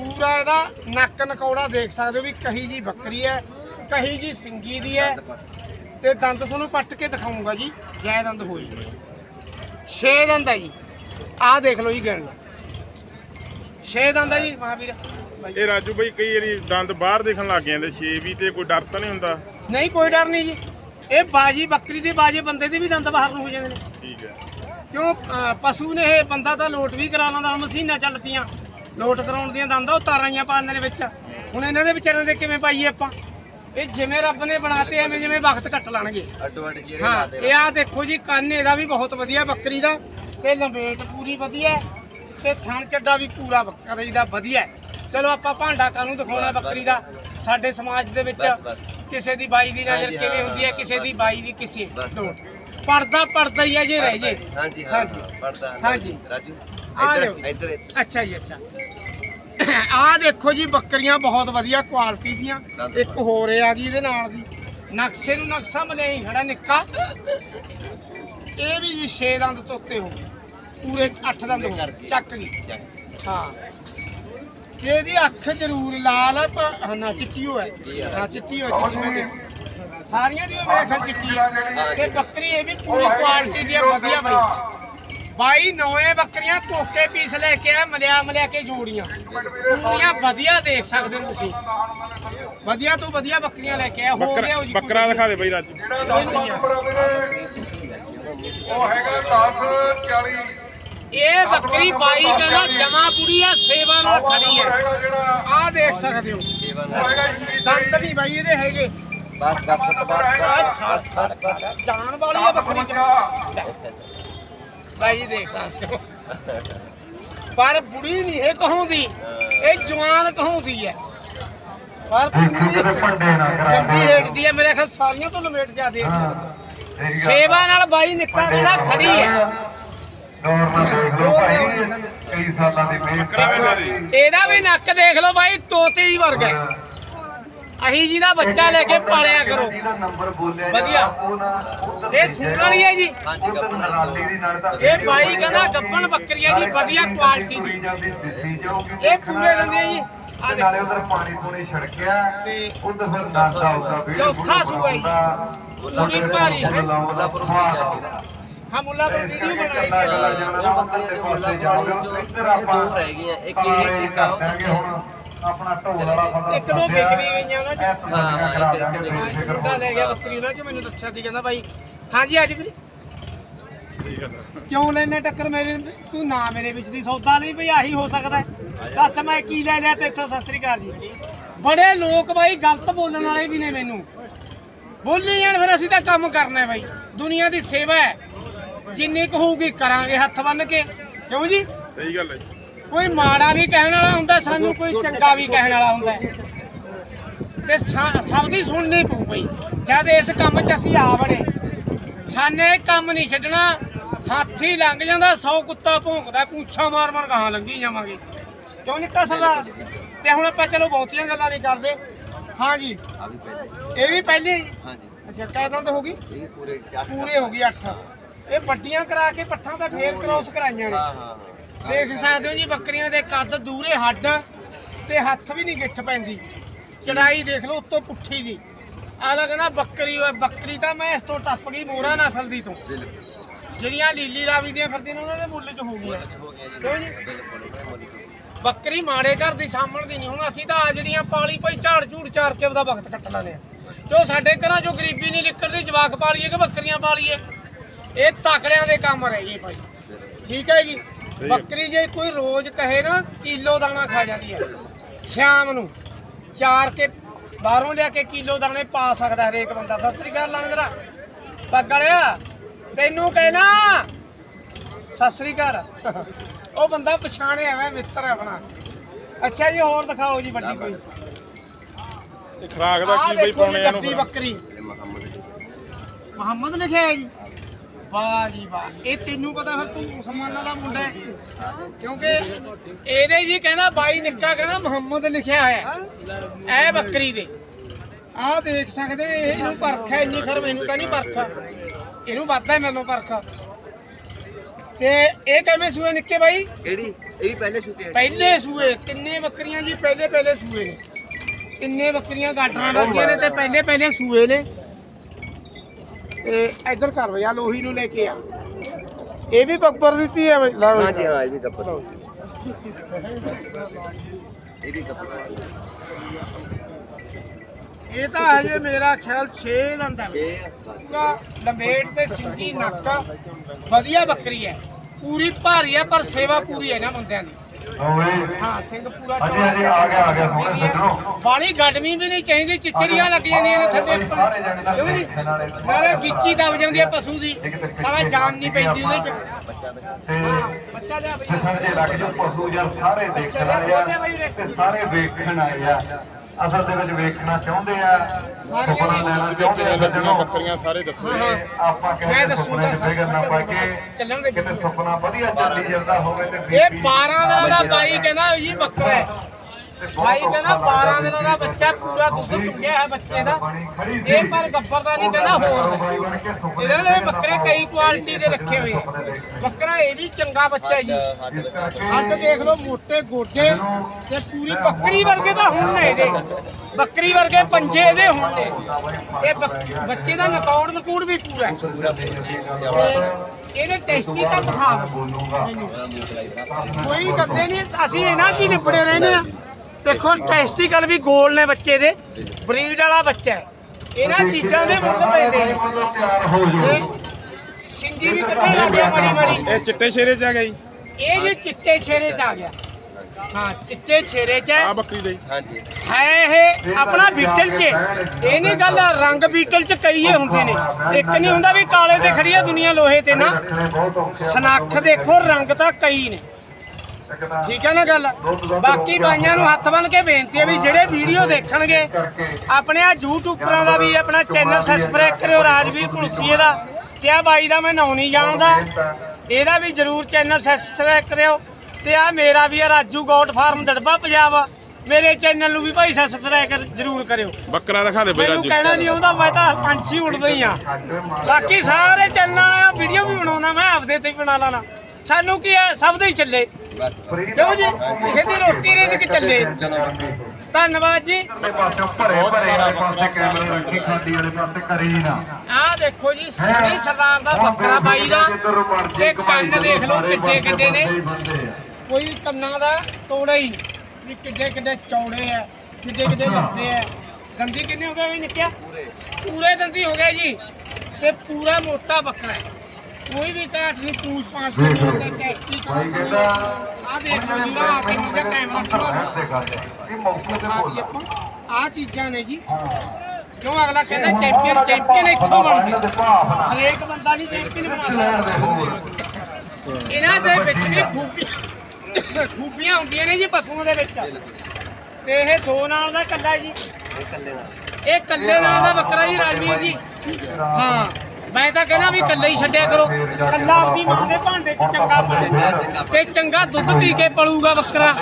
ਪੂਰਾ ਇਹਦਾ ਨੱਕ ਨਕੌੜਾ ਦੇਖ ਸਕਦੇ ਹੋ ਵੀ ਕਹੀ ਜੀ ਬੱਕਰੀ ਹੈ ਕਹੀ ਜੀ ਸਿੰਗੀ ਦੀ ਹੈ। ਤੇ ਦੰਦ ਤੁਹਾਨੂੰ ਪੱਟ ਕੇ ਦਿਖਾਉਂਗਾ ਜੀ ਜੈ ਦੰਦ ਹੋਈ। ਛੇ ਦੰਦ ਹੈ ਜੀ। ਆਹ ਦੇਖ ਲਓ ਜੀ ਗਿਣ ਛੇ ਦੰਦ ਹੈ ਜੀ ਮਹਾਵੀਰ। ਇਹ ਰਾਜੂ ਬਈ ਕਈ ਵਾਰੀ ਦੰਦ ਬਾਹਰ ਦੇਖਣ ਲੱਗ ਜਾਂਦੇ ਛੇ ਵੀ ਤੇ ਕੋਈ ਡਰ ਤਾਂ ਨਹੀਂ ਹੁੰਦਾ? ਨਹੀਂ ਕੋਈ ਡਰ ਨਹੀਂ ਜੀ। ਇਹ ਬਾਜੀ ਬੱਕਰੀ ਦੇ ਬਾਜੇ ਬੰਦੇ ਦੇ ਵੀ ਦੰਦ ਬਾਹਰ ਨੂੰ ਹੋ ਜਾਂਦੇ ਨੇ। ਠੀਕ ਹੈ। ਕਿਉਂ ਪਸ਼ੂ ਨੇ ਇਹ ਬੰਦਾ ਤਾਂ ਲੋਟ ਵੀ ਕਰਾ ਲੈਂਦਾ ਹੁਣ ਮਸ਼ੀਨਾਂ ਚੱਲ ਪਈਆਂ। ਲੋਟ ਕਰਾਉਣ ਦੀਆਂ ਦੰਦਾਂ ਉਹ ਤਾਰਾਂ ਹੀ ਪਾਉਂਦੇ ਨੇ ਵਿੱਚ ਹੁਣ ਇਹਨਾਂ ਦੇ ਵਿਚਾਰਿਆਂ ਦੇ ਕਿਵੇਂ ਪਾਈਏ ਆਪਾਂ ਇਹ ਜਿਵੇਂ ਰੱਬ ਨੇ ਬਣਾਤੇ ਐਵੇਂ ਜਿਵੇਂ ਵਕਤ ਕੱਟ ਲੈਣਗੇ ਅੱਡੋ ਅੱਡ ਚਿਹਰੇ ਹਾਂ ਇਹ ਆ ਦੇਖੋ ਜੀ ਕੰਨ ਇਹਦਾ ਵੀ ਬਹੁਤ ਵਧੀਆ ਬੱਕਰੀ ਦਾ ਤੇ ਲੰਬੇਟ ਪੂਰੀ ਵਧੀਆ ਤੇ ਥਣ ਚੱਡਾ ਵੀ ਪੂਰਾ ਬੱਕਰੀ ਦਾ ਵਧੀਆ। ਚਲੋ ਆਪਾਂ ਭਾਂਡਾ ਕਾਨੂੰ ਦਿਖਾਉਣਾ। ਬੱਕਰੀ ਦਾ ਸਾਡੇ ਸਮਾਜ ਦੇ ਵਿੱਚ। ਕਿਸੇ ਦੀ ਬਾਈ ਦੀ ਨਜ਼ਰ ਕਿਵੇਂ ਹੁੰਦੀ ਹੈ ਕਿਸੇ ਦੀ। ਬਾਈ ਦੀ ਕਿਸੇ। ਪਰਦਾ ਪਰਦਾ ਹੀ ਹੈ ਜੇ ਰਹਿ ਜੇ ਹਾਂਜੀ ਹਾਂਜੀ। ਪੜਦਾ ਹਾਂਜੀ। ਰਾਜੂ ਆ ਇੱਧਰ ਲਿਓ। ਇੱਧਰ। ਅੱਛਾ ਜੀ ਅੱਛਾ। ਆਹ ਦੇਖੋ ਜੀ ਬੱਕਰੀਆਂ ਬਹੁਤ ਵਧੀਆ ਕੁਆਲਿਟੀ ਦੀਆਂ। ਇੱਕ ਹੋਰ ਆ ਗਈ ਇਹਦੇ ਨਾਲ ਦੀ। ਨਕਸ਼ੇ ਨੂੰ ਨਕਸ਼ਾ ਮਲਿਆਈ ਖੜਾ ਨਿੱਕਾ। ਇਹ ਵੀ ਜੀ 6 ਦੰਦ ਤੋਤੇ ਹੋ ਗਏ। ਪੂਰੇ 8 ਦੰਦ ਹੋ ਗਏ। ਚੱਕ ਗਈ ਚੱਕ। ਹਾਂ। ਇਹਦੀ ਅੱਖ ਜ਼ਰੂਰ ਲਾਲ ਹੈ ਪਰ ਹਾਂ, ਨਾ ਚਿੱਟੀ ਹੋ ਹੈ ਹਾਂ ਚਿੱਟੀ ਹੋ ਚਿੱਟੀ ਮੈਂ ਦੇਖੀ। ਸਾਰੀਆਂ ਦੀ ਮੇਰੇ ਖਿਆਲ ਚਿੱਟੀ ਹੈ ਤੇ ਬੱਕਰੀ ਇਹ ਵੀ ਪੂਰੀ ਕੁਆਲਿਟੀ ਦੀ ਹੈ ਵਧੀਆ ਬਈ ਬਾਈ ਨੌਵੇਂ ਬੱਕਰੀਆਂ ਕੋਕੇ ਪੀਸ ਲੈ ਕੇ ਆ ਮਲਿਆ ਮਲਿਆ ਕੇ ਜੋੜੀਆਂ। ਪੂਰੀਆਂ ਵਧੀਆ ਦੇਖ ਸਕਦੇ ਹੋ ਤੁਸੀਂ। ਵਧੀਆ ਤੋਂ ਵਧੀਆ ਬੱਕਰੀਆਂ ਲੈ ਕੇ ਆ ਹੋ ਬੱਕਰਾ ਗਿਆ ਜੀ ਬੱਕਰਾ ਦਿਖਾ ਦੇ ਬਈ ਰਾਜੂ। ਉਹ ਹੈਗਾ 10 40 ਇਹ ਬੱਕਰੀ ਬਾਈ ਕਹਿੰਦਾ ਜਮਾ ਪੂਰੀ ਆ ਸੇਵਾ ਨਾਲ ਖੜੀ ਹੈ ਹੈਗਾ ਜਿਹੜਾ ਆਹ ਦੇਖ ਸਕਦੇ ਹੋ। ਸੇਵਾ ਉਹ ਨਾਲ ਹੈਗਾ ਦੰਦ ਨਹੀਂ ਬਾਈ ਇਹਦੇ ਹੈਗੇ। ਬਸ ਬਸ ਬਸ ਬਸ ਬਸ ਬਸ ਜਾਨ ਵਾਲੀ ਆ ਬੱਕਰੀ। ਚ ਬਾਈ ਦੇਖ ਸਕਦੇ ਹੋ। ਪਰ ਬੁੜੀ ਨਹੀਂ ਇਹ ਕਹਾਉਂਦੀ ਇਹ ਜਵਾਨ ਕਹਾਉਂਦੀ ਹੈ। ਪਰ ਜੰਬੀ ਰੇਟਦੀ ਹੈ। ਮੇਰੇ ਖਿਆਲ ਸਾਰੀਆਂ ਤੋਂ ਲਮੇਟ ਜਾਂਦੇ ਸੇਵਾ ਨਾਲ ਬਾਈ ਨਿੱਕਾ ਕਹਿੰਦਾ ਖੜੀ ਹੈ। ਕਈ ਸਾਲਾਂ ਦੀ ਮਿਹਨਤ ਇਹਦਾ ਵੀ ਨੱਕ ਦੇਖ ਲਓ ਬਾਈ ਤੋਤੇ ਹੀ ਵਰਗਾ। ਹੈ। ਅਹੀ ਜੀ ਦਾ ਬੱਚਾ ਲੈ ਕੇ ਪਾਲਿਆ ਕਰੋ। ਨੰਬਰ ਬੋਲਿਆ ਵਧੀਆ। ਇਹ ਸੁਣ ਵਾਲੀ ਹੈ ਜੀ। ਇਹ ਬਾਈ ਕਹਿੰਦਾ ਗੱਬਣ ਬੱਕਰੀਆਂ ਦੀ ਵਧੀਆ ਕੁਆਲਿਟੀ ਦੀ। ਇਹ ਪੂਰੇ ਦਿੰਦੇ ਆ ਜੀ। ਆ ਨਾਲੇ ਉਧਰ ਪਾਣੀ ਪੂਣੀ ਛੜਕਿਆ ਤੇ ਉਧਰ ਫਿਰ ਨਾਸਾ ਆਉਂਦਾ ਵੀ ਚੌਥਾ ਸੂਆ ਜੀ। ਪੂਰੀ ਭਾਰੀ ਹੈ। ਹਾਂ। ਮੁੱਲਾਪੁਰ ਵੀਡੀਓ ਬਣਾਈ। ਹੈ। ਉਹ ਬੱਕਰੀਆਂ ਦੇ ਮੁੱਲਾਪੁਰ ਆਪਾਂ ਦੋ ਰਹਿ ਗਈਆਂ। ਇੱਕ ਇਹ ਇੱਕ ਆ ਉਹ ਆਪਣਾ ਢੋਲ ਵਾਲਾ ਬੰਦਾ ਇੱਕ ਦੋ ਵਿਕ ਵੀ ਗਈਆਂ ਉਹਨਾਂ ਚ। ਹਾਂ, ਹਾਂ, ਇੱਕ- ਇੱਕ ਵਿਕ ਮੁੰਡਾ ਲੈ ਗਿਆ ਬੱਕਰੀ ਉਹਨਾਂ ਚ ਮੈਨੂੰ ਦੱਸਿਆ ਸੀ ਕਹਿੰਦਾ ਬਾਈ ਹਾਂਜੀ ਅੱਜ ਵੀਰੇ। ਠੀਕ ਹੈ ਕਿਉਂ ਲੈਨੇ ਟੱਕਰ ਮੇਰੇ? ਤੂੰ ਨਾ ਮੇਰੇ ਵਿੱਚ ਦੀ ਸੌਦਾ ਨਹੀਂ ਭਈ ਆਹੀ ਹੋ ਸਕਦਾ। ਦੱਸ ਮੈਂ ਕੀ ਲੈ ਲਿਆ ਤੇ ਇੱਥੋਂ ਸਤਿ ਸ੍ਰੀ ਅਕਾਲ ਜੀ। ਬੜੇ ਲੋਕ ਬਾਈ ਗਲਤ ਬੋਲਣ ਵਾਲੇ ਵੀ ਨੇ ਮੈਨੂੰ। ਬੋਲੀ ਜਾਣ ਫਿਰ ਅਸੀਂ ਤਾਂ ਕੰਮ ਕਰਨਾ ਹੈ ਬਾਈ। ਦੁਨੀਆ ਦੀ ਸੇਵਾ ਹੈ। ਜਿੰਨੀ ਕੁ ਹੋਊਗੀ ਕਰਾਂਗੇ ਹੱਥ ਬੰਨ ਕੇ। ਕਿਉਂ ਜੀ? ਸਹੀ ਗੱਲ ਹੈ ਕੋਈ ਮਾੜਾ ਵੀ ਕਹਿਣ ਵਾਲਾ ਹੁੰਦਾ ਸਾਨੂੰ ਕੋਈ ਚੰਗਾ ਵੀ ਕਹਿਣ ਵਾਲਾ ਹੁੰਦਾ। ਤੇ ਸਾ- ਸਭ ਦੀ ਸੁਣਨੀ ਪਊ ਪਈ ਜਦ ਇਸ ਕੰਮ 'ਚ ਅਸੀਂ ਆ ਵੜੇ ਸਾਨੇ ਕੰਮ ਨਹੀਂ ਛੱਡਣਾ। ਹਾਥੀ ਲੰਘ ਜਾਂਦਾ 100 ਕੁੱਤਾ ਭੌਂਕਦਾ ਪੂਛਾ ਮਾਰ ਮਾਰ ਗਾਹਾਂ ਲੰਘੀ ਜਾਵਾਂਗੇ। ਕਿਉਂ ਨਿੱਕਾ ਸਰਦਾਰ ਤੇ ਹੁਣ ਆਪਾਂ ਚਲੋ ਬਹੁਤੀਆਂ ਗੱਲਾਂ ਨਹੀਂ ਕਰਦੇ। ਹਾਂ ਜੀ। ਆ ਵੀ ਪਹਿਲੇ। ਇਹ ਵੀ ਪਹਿਲੇ? ਹਾਂਜੀ ਅੱਛਾ ਕਾਇਦਾਂ ਤਾਂ ਹੋ ਗਈ? ਪੂਰੇ ਹੋ ਗਈ 8 ਇਹ ਵੱਡੀਆਂ ਕਰਾ ਕੇ ਪੱਠਾਂ ਤਾਂ ਫੇਰ ਕ੍ਰੋਸ ਕਰਾਈਆਂ ਨੇ। ਹਾਂ ਹਾਂ ਹਾਂ। ਦੇਖ ਸਕਦੇ ਹੋ ਜੀ ਬੱਕਰੀਆਂ ਦੇ ਕੱਦ ਦੂਰੇ ਹੱਡ ਤੇ ਹੱਥ ਵੀ ਨਹੀਂ ਗਿੱਠ ਪੈਂਦੀ। ਚੜਾਈ ਦੇਖ ਲਓ ਉੱਤੋਂ ਪੁੱਠੀ ਦੀ ਆਲਾ ਕਹਿੰਦਾ ਬੱਕਰੀ ਓਏ ਬੱਕਰੀ ਤਾਂ ਮੈਂ ਇਸ ਤੋਂ ਟੱਪ ਗਈ ਮੋਰਾ ਨਸਲ ਦੀ ਤੋਂ। ਜਿਹੜੀਆਂ ਲੀਲੀ ਰਾਵੀ ਦੀਆਂ ਫਿਰਦੀਆਂ ਨੇ ਉਹਨਾਂ ਦੇ ਮੁੱਲ 'ਚ ਹੋ ਗਈਆਂ। ਜੀ। ਜੀ? ਬੱਕਰੀ ਮਾੜੇ ਘਰ ਦੀ ਸਾਹਮਣ ਦੀ ਨਹੀਂ। ਹੁਣ ਅਸੀਂ ਤਾਂ ਆ ਜਿਹੜੀਆਂ ਪਾਲੀ ਭਾਈ ਝਾੜ ਝੂੜ ਚਾਰ ਕੇ ਉਹਦਾ ਵਕਤ ਕੱਟ ਲੈਂਦੇ ਆ ਕਿਉਂ ਸਾਡੇ ਘਰਾਂ 'ਚੋਂ ਗਰੀਬੀ ਨਹੀਂ ਨਿਕਲਦੀ ਜਵਾਕ ਪਾਲੀਏ ਕਿ ਬੱਕਰੀਆਂ ਪਾਲੀਏ? ਇਹ ਤਕੜਿਆਂ ਦੇ ਕੰਮ ਰਹਿ ਗਏ ਭਾਈ। ਠੀਕ ਹੈ ਜੀ। ਬੱਕਰੀ ਜੇ ਕੋਈ ਰੋਜ਼ ਕਹੇ ਨਾ ਕਿਲੋ ਦਾਣਾ ਖਾ ਜਾਂਦੀ ਹੈ। ਸ਼ਾਮ ਨੂੰ ਚਾਰ ਕੇ ਬਾਹਰੋਂ ਲਿਆ ਕੇ ਕਿਲੋ ਦਾਣੇ ਪਾ ਸਕਦਾ ਹਰੇਕ ਬੰਦਾ। ਸਤਿ ਸ੍ਰੀ ਅਕਾਲ ਲਾਣੇਦਰਾ ਪੱਗੜਿਆ ਤੈਨੂੰ ਕਹਿਣਾ। ਸਤਿ ਸ੍ਰੀ ਅਕਾਲ। ਉਹ ਬੰਦਾ ਪਛਾਣਿਆ ਮੈਂ ਮਿੱਤਰ ਹੈ ਆਪਣਾ। ਅੱਛਾ ਜੀ ਹੋਰ ਦਿਖਾਓ ਜੀ ਵੱਡੀ ਕੋਈ ਇਹ ਖਰਾਕ ਦਾ ਕੀ ਬਈ ਪਾਉਣੇ ਇਹਨੂੰ ਬੱਕਰੀ। ਮੁਹੰਮਦ ਲਿਖਿਆ ਹੈ ਜੀ। ਵਾਹ ਜੀ ਵਾਹ ਇਹ ਤੈਨੂੰ ਪਤਾ ਫਿਰ ਤੂੰ ਮੁਸਲਮਾਨਾਂ ਦਾ ਮੁੰਡਾ ਹੈ। ਕਿਉਂਕਿ ਇਹਦੇ ਜੀ ਕਹਿੰਦਾ ਬਾਈ ਨਿੱਕਾ ਕਹਿੰਦਾ ਮੁਹੰਮਦ ਲਿਖਿਆ ਹੋਇਆ ਹੈ। ਇਹ ਬੱਕਰੀ ਦੇ। ਆਹ ਦੇਖ ਸਕਦੇ ਹੋ, ਇਹ ਇਹਨੂੰ ਪਰਖ ਹੈ ਇੰਨੀ ਖਰ ਮੈਨੂੰ ਤਾਂ ਨਹੀਂ ਪਰਖ ਇਹਨੂੰ ਵੱਧਦਾ ਹੈ ਮੈਨੂੰ ਪਰਖ ਤੇ ਇਹ ਕਿਵੇਂ ਸੂਏ ਨਿੱਕੇ ਬਾਈ? ਕਿਹੜੀ? ਇਹ ਵੀ ਪਹਿਲੇ ਹੈ ਪਹਿਲੇ ਸੂਏ ਤਿੰਨੇ ਬੱਕਰੀਆਂ ਜੀ ਪਹਿਲੇ ਪਹਿਲੇ ਸੂਏ ਨੇ। ਤਿੰਨੇ ਬੱਕਰੀਆਂ ਗਾਟਰਾਂ ਵਰਗੀਆਂ ਨੇ ਤੇ ਪਹਿਲੇ ਪਹਿਲੇ ਸੂਏ ਨੇ। ਤੇ ਇੱਧਰ ਕਰ ਬਈ ਆ ਲੋਹੀ ਨੂੰ ਲੈ ਕੇ ਆ। ਇਹ ਵੀ ਬੱਬਰ ਦਿੱਤੀ ਹੈ ਬਈ। ਲੈ ਬਈ। ਹਾਂਜੀ ਹਾਂ ਇਹ ਵੀ ਗੱਪਰ ਇਹ ਵੀ ਗੱਪਰ ਇਹ ਤਾਂ ਹਜੇ ਮੇਰਾ ਖਿਆਲ 6 ਦੰਦ ਹੈ ਪੂਰਾ ਲੰਬੇਟ ਤੇ ਸਿੰਗੀ ਨੱਕ ਵਧੀਆ ਬੱਕਰੀ ਹੈ। ਪੂਰੀ ਭਾਰੀ ਹੈ ਪਰ ਸੇਵਾ ਪੂਰੀ ਹੈ ਨਾ ਬੰਦਿਆਂ ਦੀ। ਹਾਂ ਸਿੰਘ ਪੂਰਾ ਹਾਂਜੀ, ਹਾਂਜੀ, ਆ ਗਿਆ, ਆ ਗਿਆ, ਸੋਹਣੇ ਸੱਜਣੋ। ਬਾਲੀ ਗੜਮੀ ਵੀ ਨਹੀਂ ਚਾਹੀਦੀ ਚਿਚੜੀਆਂ ਲੱਗ ਜਾਂਦੀਆਂ ਨੇ ਥੱਲੇ? ਦੇਖਣ ਨਾਲੇ ਗਿੱਚੀ ਦਬ ਜਾਂਦੀ ਹੈ ਪਸ਼ੂ ਦੀ। ਸਾਰਾ ਜਾਨ ਨਹੀਂ ਪੈਂਦੀ ਉਹਦੇ ਚ। ਬੱਚਾ ਲਿਆ ਬਈ। ਪਸ਼ੂ ਸਾਰੇ ਦੇਖਣ ਆਏ ਆ ਤੇ ਸਾਰੇ ਵੇਖਣ ਆਏ ਆ। ਅਸਲ ਦੇ ਵਿੱਚ ਵੇਖਣਾ ਚਾਹੁੰਦੇ ਆ ਸੁਪਨਾ ਲੈਣਾ ਚਾਹੁੰਦੇ ਆ ਬੱਕਰੀਆਂ ਸਾਰੇ ਦੱਸੋ। ਆਪਾਂ ਕਹਿੰਦੇ ਸੁਪਨੇ ਫਿਕਰ ਨਾ ਪਾ ਕੇ ਦੇ ਕਿਤੇ ਸੁਪਨਾ ਵਧੀਆ ਚੱਲੀ ਜਾਂਦਾ ਹੋਵੇ ਤੇ ਇਹ 12 ਦਿਨਾਂ ਦਾ ਬਾਈ ਕਹਿੰਦਾ ਜੀ ਬੱਕਰਾ ਬਾਈ ਕਹਿੰਦਾ 12 ਦਿਨਾਂ ਦਾ ਬੱਚਾ ਪੂਰਾ ਦੁੱਧ ਚੁੰਗਿਆ ਹੈ ਬੱਚੇ ਦਾ। ਇਹ ਪਰ ਗੱਬਰ ਦਾ ਨਹੀਂ ਕਹਿੰਦਾ ਹੋਰ ਦਾ ਇਹਨਾਂ ਨੇ ਬੱਕਰੇ ਕਈ ਕੁਆਲਿਟੀ ਦੇ ਰੱਖੇ ਹੋਏ ਆ। ਬੱਕਰਾ ਇਹ ਵੀ ਚੰਗਾ ਬੱਚਾ ਹੈ ਜੀ ਹੱਥ ਦੇਖ ਲਓ ਮੋٹے ਗੋਡੇ ਤੇ ਪੂਰੀ ਬੱਕਰੀ ਵਰਗੇ ਤਾਂ ਹੁਣ ਨੇ ਇਹਦੇ। ਬੱਕਰੀ ਵਰਗੇ ਪੰਜੇ ਇਹਦੇ ਹੁਣ ਨੇ। ਇਹ ਬੱਕ- ਬੱਚੇ ਦਾ ਨਕੌੜ ਨਕੂੜ ਵੀ ਪੂਰਾ ਹੈ। ਤੇ ਇਹਦੇ ਟੈਸਟੀ ਤਾਂ ਦਿਖਾ ਕੋਈ ਗੱਲੇ ਨਹੀਂ ਅਸੀਂ ਇਹਨਾਂ 'ਚ ਹੀ ਨਿਪੜੇ ਰਹਿੰਦੇ ਆ ਦੇਖੋ ਟੈਸਟੀਕਲ ਵੀ ਗੋਲ ਨੇ ਬੱਚੇ ਦੇ। ਬਰੀਡ ਵਾਲਾ ਬੱਚਾ ਹੈ। ਇਹਨਾਂ ਚੀਜ਼ਾਂ ਦੇ ਮੁੱਢ ਪੈਂਦੇ ਨੇ। ਸਿੰਗੀ ਵੀ ਕੱਢਣ ਲੱਗ ਗਿਆ ਮਾੜੀ ਮਾੜੀ। ਇਹ ਚਿੱਟੇ ਸ਼ੇਰੇ ਚ ਆ ਗਿਆ ਜੀ। ਇਹ ਜੇ ਚਿੱਟੇ ਛੇਰੇ ਚ ਆ ਗਿਆ। ਹਾਂ ਚਿੱਟੇ ਛੇਰੇ ਚ ਆ ਬੱਕਰੀ ਦਾ। ਹਾਂਜੀ। ਹੈ ਇਹ ਆਪਣਾ ਬੀਟਲ ਚ ਇਹ ਨਹੀਂ ਗੱਲ ਰੰਗ ਬੀਟਲ ਚ ਕਈ ਹੁੰਦੇ ਨੇ। ਇੱਕ ਨਹੀਂ ਹੁੰਦਾ ਵੀ ਕਾਲੇ ਤੇ ਖੜੀ ਆ ਦੁਨੀਆ ਲੋਹੇ ਤੇ ਨਾ। ਸਨੱਖ ਦੇਖੋ ਰੰਗ ਤਾਂ ਕਈ ਨੇ। ਠੀਕ ਹੈ ਨਾ ਗੱਲ? ਬਾਕੀ ਬਾਈਆਂ ਨੂੰ ਹੱਥ ਬੰਨ ਕੇ ਬੇਨਤੀ ਹੈ ਵੀ ਜਿਹੜੇ ਵੀਡੀਓ ਦੇਖਣਗੇ ਆਪਣੇ ਆ ਯੂਟਿਊਬਰਾਂ ਦਾ ਵੀ ਆਪਣਾ ਚੈਨਲ ਸਬਸਕ੍ਰਾਈਬ ਕਰਿਓ ਰਾਜਵੀਰ ਪੁਲਸੀਏ ਦਾ ਤੇ ਆ ਬਾਈ ਦਾ ਮੈਂ ਨਾਂ ਨਹੀਂ ਜਾਣਦਾ। ਇਹਦਾ ਵੀ ਜਰੂਰ ਚੈਨਲ ਸਬਸਕ੍ਰਾਈਬ ਕਰਿਓ। ਤੇ ਆ ਮੇਰਾ ਵੀ ਆ ਰਾਜੂ ਗੋਟ ਫਾਰਮ ਦੜਬਾ ਪੰਜਾਬ। ਮੇਰੇ ਚੈਨਲ ਨੂੰ ਵੀ ਭਾਈ ਸਬਸਕ੍ਰਾਈਬ ਕਰ- ਜਰੂਰ ਕਰਿਓ। ਬੱਕਰਾ ਦਿਖਾ ਦੇ ਬਈ ਮੈਨੂੰ ਰਾਜੂ। ਕਹਿਣਾ ਨਹੀਂ ਆਉਂਦਾ ਮੈਂ ਤਾਂ ਪੰਛੀ ਉੜਦਾ ਹੀ ਆ। ਬਾਕੀ ਸਾਰੇ ਚੈਨਲਾਂ ਨਾਲ ਵੀਡੀਓ ਵੀ ਬਣਾਉਣਾ ਮੈਂ ਆਪਦੇ ਤੇ ਹੀ ਬਣਾ ਲਾਣਾ। ਸਾਨੂੰ ਕੀ ਹੈ ਸਭ ਦੇ ਹੀ ਚੱਲੇ। ਬਸ ਕਿਉਂ ਜੀ? ਕਿਸੇ ਦੀ ਰੋਟੀ ਰੇਜ਼ਕ ਚੱਲੇ। ਧੰਨਵਾਦ ਜੀ। ਦੇ ਪਾਸੇ ਭਰੇ ਭਰੇ ਵਾਲੇ ਪਾਸੇ ਕੈਮਰੇ ਰੱਖੀ ਖਾਦੀ ਵਾਲੇ ਪਾਸੇ ਕਰੀ ਨਾ। ਆਹ ਦੇਖੋ ਜੀ ਸਣੀ ਸਰਦਾਰ ਦਾ ਬੱਕਰਾ ਬਾਈ ਦਾ। ਤੇ ਕੰਨ ਦੇਖ ਲਓ ਕਿੱਡੇ ਕਿੱਡੇ ਨੇ। ਕੋਈ ਕੰਨਾਂ ਦਾ ਤੋੜਾ ਹੀ ਨਹੀਂ। ਵੀ ਕਿੱਡੇ ਕਿੱਡੇ ਚੌੜੇ ਆ ਕਿੱਡੇ ਕਿੱਡੇ ਲੰਬੇ ਆ। ਦੰਦੀ ਕਿੰਨੇ ਹੋ ਗਏ ਵੀ ਨਿੱਕਿਆ? ਪੂਰੇ। ਪੂਰੇ ਦੰਦੀ ਹੋ ਗਏ ਜੀ। ਤੇ ਪੂਰਾ ਮੋਟਾ ਬੱਕਰਾ ਹੈ। ਕੋਈ ਵੀ ਘਾਟ ਨਹੀਂ ਪੂਛ ਨਹੀਂ ਹੁੰਦਾ ਟੈਸਟੀ ਭਾਈ ਕਹਿੰਦਾ ਆ ਦੇਖ ਲਓ ਜੀ ਆ ਕੇ ਮੁਝੇ ਕੈਮਰਾ ਖੁਲਾ ਤੇ ਕਰਦੇ ਇਹ ਮੌਕੇ ਤੇ ਬੋਲ ਆ ਚੀਜ਼ਾਂ ਨੇ ਜੀ। ਕਿਉਂ ਅਗਲਾ ਕਹਿੰਦਾ ਚੈਂਪੀਅਨ ਚੈਂਪੀਅਨ ਇੱਥੋਂ ਬਣਦੇ। ਹਰੇਕ ਬੰਦਾ ਨਹੀਂ ਚੈਂਪੀਅਨ ਬਣਾ ਸਕਦਾ। ਇਹਨਾਂ ਦੇ ਵਿੱਚ ਵੀ ਖੂਬੀ ਖੂਬੀਆਂ ਹੁੰਦੀਆਂ ਨੇ ਜੀ ਪਸ਼ੂਆਂ ਦੇ ਵਿੱਚ। ਤੇ ਇਹ ਦੋ ਨਾਲ ਦਾ ਕੱਲਾ ਜੀ। ਇਹ ਕੱਲੇ ਨਾਲ। ਦਾ ਬੱਕਰਾ ਜੀ ਰਾਜਵੀਰ ਜੀ। ਹਾਂ। ਮੈਂ ਤਾਂ ਕਹਿੰਦਾ ਵੀ ਕੱਲਾ ਹੀ ਛੱਡਿਆ ਕਰੋ। ਕੱਲਾ ਆਪਣੀ ਮਾਂ ਦੇ ਭਾਂਡੇ 'ਚ ਚੰਗਾ ਪਲੇ ਤੇ ਚੰਗਾ ਦੁੱਧ ਪੀ ਕੇ ਪਲੂਗਾ ਬੱਕਰਾ।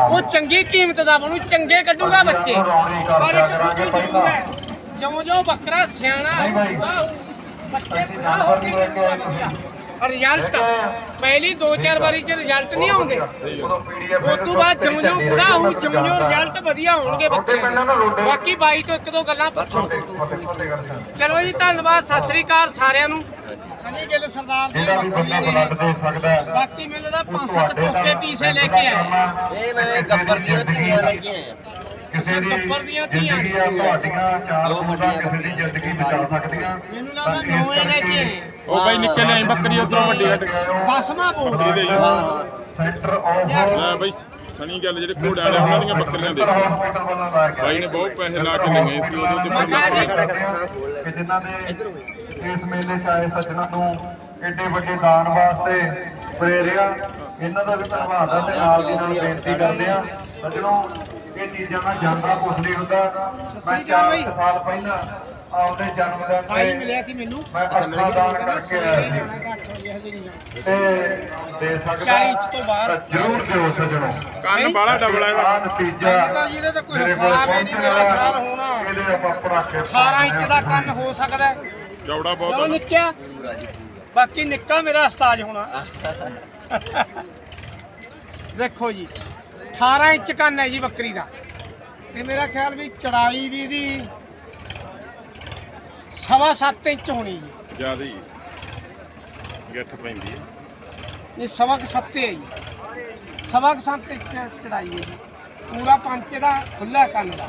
ਉਹ ਚੰਗੀ ਕੀਮਤ ਦਾ ਬਣੂ, ਚੰਗੇ ਕੱਢੂਗਾ ਬੱਚੇ। ਪਰ ਇੱਕ ਚੀਜ਼ ਜ਼ਰੂਰ ਹੈ। ਜਿਉਂ ਜਿਉਂ ਬੱਕਰਾ ਸਿਆਣਾ ਹੋਊਗਾ, ਬੱਚੇ ਬੁਰਾ ਹੋ ਕੇ ਰਿਜ਼ਲਟ। ਪਹਿਲੀ 2-4 ਵਾਰੀ ਚ ਰਿਜ਼ਲਟ ਨਹੀਂ ਆਉਂਦੇ। ਉਸ ਤੋਂ ਬਾਅਦ ਜਿਉਂ ਜਿਉਂ ਬੁਰਾ ਹੋਊ ਜਿਉਂ ਜਿਉਂ ਰਿਜ਼ਲਟ ਵਧੀਆ ਹੋਣਗੇ ਦੇ। ਬਾਕੀ ਬਾਈ ਤੋਂ ਇੱਕ ਦੋ ਗੱਲਾਂ ਪੁੱਛੋ। ਚਲੋ ਜੀ ਧੰਨਵਾਦ ਸਤਿ ਸ੍ਰੀ ਅਕਾਲ ਸਾਰਿਆਂ ਨੂੰ। ਸਨੀ ਗਿੱਲ ਸਰਦਾਰ ਦੀਆਂ ਜਿਹੜਾ ਵੀ ਬੰਦਾ ਬੱਕਰੀਆਂ ਬਲੱਡ ਨੇ ਦੇ ਬਾਕੀ ਮੈਨੂੰ ਤਾਂ ਪੰਜ ਸੱਤ ਟੋਕੇ ਪੀਸੇ ਲੈ ਕੇ ਆਏ। ਇਹ ਮੈਂ ਗੱਪਰ ਦੀਆਂ ਧੀਆਂ ਲੈ ਕੇ ਆਇਆ ਕਿਸੇ ਦੀ ਗੱਬਰ ਦੀਆਂ ਧੀਆਂ। ਤੁਹਾਡੀਆਂ ਚਾਰ ਦੋ ਵੱਡੀਆਂ ਕਿਸੇ ਦੀ ਜ਼ਿੰਦਗੀ ਬਚਾ ਸਕਦੀਆਂ। ਮੈਨੂੰ ਲੱਗਦਾ ਨੌਵੇਂ ਲੈ ਕੇ ਆਏ। ਉਹ ਬਾਈ ਨਿੱਕੇ ਲਿਆਈ ਬੱਕਰੀ ਉਧਰੋਂ ਵੱਡੀ ਕੇ। ਦਸਵਾਂ ਬੋਲ ਬੱਕਰੀ ਦੇ ਹਾਂ। ਹਾਂ ਸੈਂਟਰ ਆਫ ਲੈ ਬਾਈ ਸਣੀ ਗੱਲ ਜਿਹੜੇ ਘੋੜੇ ਵਾਲੇ ਉਹਨਾਂ ਦੀਆਂ ਬੱਕਰੀਆਂ ਦੇ। ਹਸਪੀਟਲ ਵੱਲੋਂ ਲਾ ਕੇ ਬਾਈ ਨੇ ਬਹੁਤ ਪੈਸੇ ਲਾ ਕੇ ਲਏ ਸੀ ਉਹਦੇ ਮੈਂ ਚ ਕਿਹਾ ਜੀ। ਕਿ ਜਿਨ੍ਹਾਂ ਦੇ ਇਸ ਮੇਲੇ ਚ ਆਏ ਸੱਜਣਾਂ ਨੂੰ ਏਡੇ ਵੱਡੇ ਦਾਨ ਵਾਸਤੇ ਪ੍ਰੇਰਿਆ ਇਹਨਾਂ ਦਾ ਵੀ ਧੰਨਵਾਦ ਹੈ ਤੇ ਨਾਲ ਦੀ ਨਾਲ ਬੇਨਤੀ ਕਰਦੇ ਆ। ਸੱਜਣੋ ਇਹ ਚੀਜ਼ਾਂ ਨਾਲ ਜਾਂਦਾ ਕੁਛ ਨਹੀਂ ਹੁੰਦਾ। ਮੈਂ ਸ੍ਰੀ ਅਕਾਲ 4 ਬਾਈ। ਸਾਲ ਪਹਿਲਾਂ ਆਪਦੇ ਜਨਮ ਦਿਨ ਤੇ ਮਿਲਿਆ ਸੀ ਮੈਨੂੰ। ਮੈਂ ਅੱਖਾਂ ਦਾਨ ਕਹਿੰਦਾ ਕਰਕੇ ਆਇਆ ਸੀ। ਹੋ ਤੇ ਦੇ ਸਕਦਾ 40 ਇੰਚ ਤੋਂ ਬਾਹਰ। ਜ਼ਰੂਰ ਦਿਓ ਸੱਜਣੋ ਕੰਨ ਬਾਹਲਾ ਡਬਲ ਆ ਇਹਦਾ। ਆ ਨਤੀਜਾ ਤਾਂ ਜਿਹਦੇ ਤੇ ਕੋਈ ਹਿਸਾਬ ਹੀ ਨਹੀਂ ਮੇਰਾ। ਖਿਆਲ ਹੋਣਾ। ਇਹਦੇ ਆਪਾਂ ਪੜਾਕੇ 18 ਇੰਚ ਦਾ ਕੰਨ ਹੋ ਸਕਦਾ ਹੈ। ਚੌੜਾ ਬਹੁਤ ਨਿੱਕਿਆ? ਬਾਕੀ ਨਿੱਕਾ ਮੇਰਾ ਉਸਤਾਦ ਹੋਣਾ। ਦੇਖੋ ਜੀ 18 ਇੰਚ ਕੰਨ ਹੈ ਜੀ ਬੱਕਰੀ ਦਾ। ਤੇ ਮੇਰਾ ਖਿਆਲ ਵੀ ਚੜਾਈ ਵੀ ਇਹਦੀ ਸਵਾ ਸੱਤ ਇੰਚ ਹੋਣੀ ਜੀ। ਜ਼ਿਆਦਾ ਹੀ ਗੱਠ ਪੈਂਦੀ ਹੈ। ਇਹ ਸਵਾ ਕੁ ਸੱਤੇ ਹੈ ਜੀ। ਸਵਾ ਕੁ ਸੱਤ ਇੰਚ ਚੜਾਈ ਹੈ ਜੀ। ਪੂਰਾ ਪੰਚ ਦਾ ਖੁੱਲਾ ਕੰਨ ਦਾ।